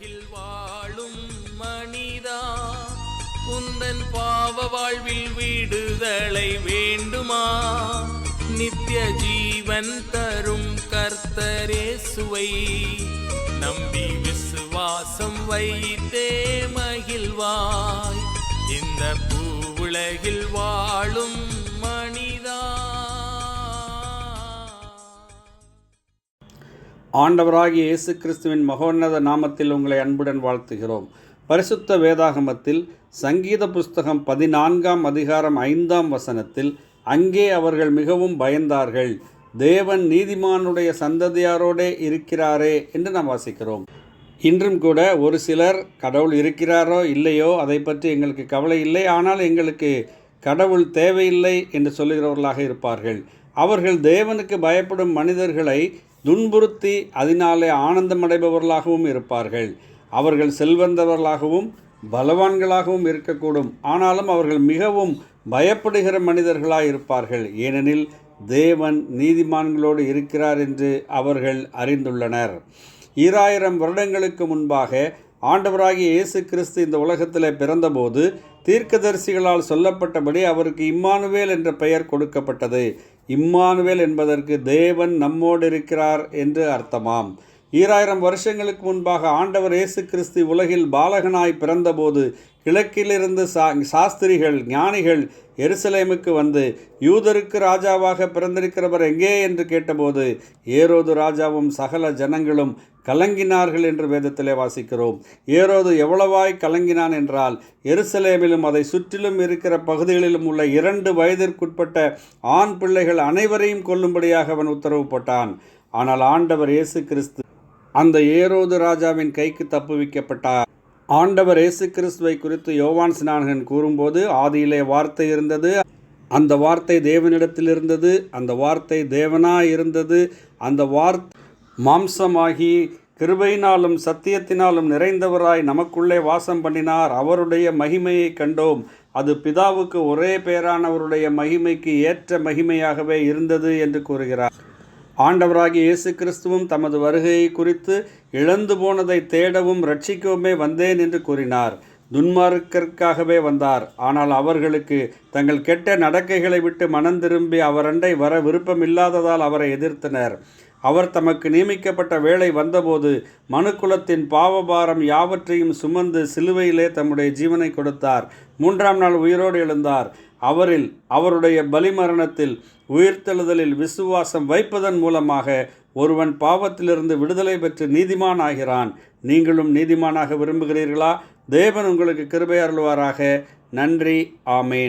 உலகில் வாழும் மனிதா குந்தன் பாவ வாழ்வில் விடுதலை வேண்டுமா? நித்திய ஜீவன் தரும் கர்த்தரே சுவை. நம்பி விசுவாசம் வைத்தே மகிழ்வாய். இந்த பூவுலகில் வாழும் ஆண்டவராகிய இயேசு கிறிஸ்துவின் மகோன்னத நாமத்தில் உங்களை அன்புடன் வாழ்த்துகிறோம். பரிசுத்த வேதாகமத்தில் சங்கீத புஸ்தகம் பதினான்காம் அதிகாரம் ஐந்தாம் வசனத்தில் அங்கே அவர்கள் மிகவும் பயந்தார்கள். தேவன் நீதிமானுடைய சந்ததியாரோடே இருக்கிறாரே என்று நாம் வாசிக்கிறோம். இன்றும் கூட ஒரு சிலர் கடவுள் இருக்கிறாரோ இல்லையோ அதை பற்றி எங்களுக்கு கவலை இல்லை. ஆனால் எங்களுக்கு கடவுள் தேவையில்லை என்று சொல்லுகிறவர்களாக இருப்பார்கள். அவர்கள் தேவனுக்கு பயப்படும் மனிதர்களை துன்புறுத்தி அதனாலே ஆனந்தமடைபவர்களாகவும் இருப்பார்கள். அவர்கள் செல்வந்தவர்களாகவும் பலவான்களாகவும் இருக்கக்கூடும். ஆனாலும் அவர்கள் மிகவும் பயப்படுகிற மனிதர்களாக இருப்பார்கள். ஏனெனில் தேவன் நீதிமான்களோடு இருக்கிறார் என்று அவர்கள் அறிந்துள்ளனர். ஈராயிரம் வருடங்களுக்கு முன்பாக ஆண்டவராகிய இயேசு கிறிஸ்து இந்த உலகத்தில் பிறந்தபோது தீர்க்கதரிசிகளால் சொல்லப்பட்டபடி அவருக்கு இம்மானுவேல் என்ற பெயர் கொடுக்கப்பட்டது. இம்மானுவேல் என்பதற்கு தேவன் நம்மோடு இருக்கிறார் என்று அர்த்தமாம். ஈராயிரம் வருஷங்களுக்கு முன்பாக ஆண்டவர் இயேசு கிறிஸ்து உலகில் பாலகனாய் பிறந்தபோது கிழக்கிலிருந்து சா சாஸ்திரிகள் ஞானிகள் எருசலேமுக்கு வந்து யூதருக்கு ராஜாவாக பிறந்திருக்கிறவர் எங்கே என்று கேட்டபோது ஏரோது ராஜாவும் சகல ஜனங்களும் கலங்கினார்கள் என்று வேதத்திலே வாசிக்கிறோம். ஏரோது எவ்வளவாய் கலங்கினான் என்றால் எருசலேமிலும் அதை சுற்றிலும் இருக்கிற பகுதிகளிலும் உள்ள இரண்டு வயதிற்குட்பட்ட ஆண் பிள்ளைகள் அனைவரையும் கொல்லும்படியாக அவன் உத்தரவு போட்டான். ஆனால் ஆண்டவர் இயேசு கிறிஸ்து அந்த ஏரோது ராஜாவின் கைக்கு தப்புவிக்கப்பட்டார் ஆண்டவர் இயேசு கிறிஸ்துவை குறித்து யோவான் ஸ்நானகன் கூறும்போது ஆதியிலே வார்த்தை இருந்தது அந்த வார்த்தை தேவனிடத்தில் இருந்தது அந்த வார்த்தை தேவனாய் இருந்தது அந்த வார்த்தை மாம்சமாகி கிருபையினாலும் சத்தியத்தினாலும் நிறைந்தவராய் நமக்குள்ளே வாசம் பண்ணினார் அவருடைய மகிமையை கண்டோம். அது பிதாவுக்கு ஒரே பேரானவருடைய மகிமைக்கு ஏற்ற மகிமையாகவே இருந்தது என்று கூறுகிறார். ஆண்டவராகிய இயேசு கிறிஸ்துவும் தமது வருகையை குறித்து இழந்து போனதை தேடவும் ரட்சிக்கவுமே வந்தேன் என்று கூறினார். துன்மார்க்கற்காகவே வந்தார். ஆனால் அவர்களுக்கு தங்கள் கெட்ட நடக்கைகளை விட்டு மனம் திரும்பி அவரண்டை வர விருப்பமில்லாததால் அவரை எதிர்த்தனர். அவர் தமக்கு நியமிக்கப்பட்ட வேலை வந்தபோது மனுக்குலத்தின் பாவபாரம் யாவற்றையும் சுமந்து சிலுவையிலே தம்முடைய ஜீவனை கொடுத்தார். மூன்றாம் நாள் உயிரோடு எழுந்தார். அவரில் அவருடைய பலிமரணத்தில் உயிர்த்தெழுதலில் விசுவாசம் வைப்பதன் மூலமாக ஒருவன் பாவத்திலிருந்து விடுதலை பெற்று நீதிமான் ஆகிறான் நீங்களும் நீதிமானாக விரும்புகிறீர்களா? தேவன் உங்களுக்கு கிருபை அருள்வாராக. நன்றி. ஆமேன்.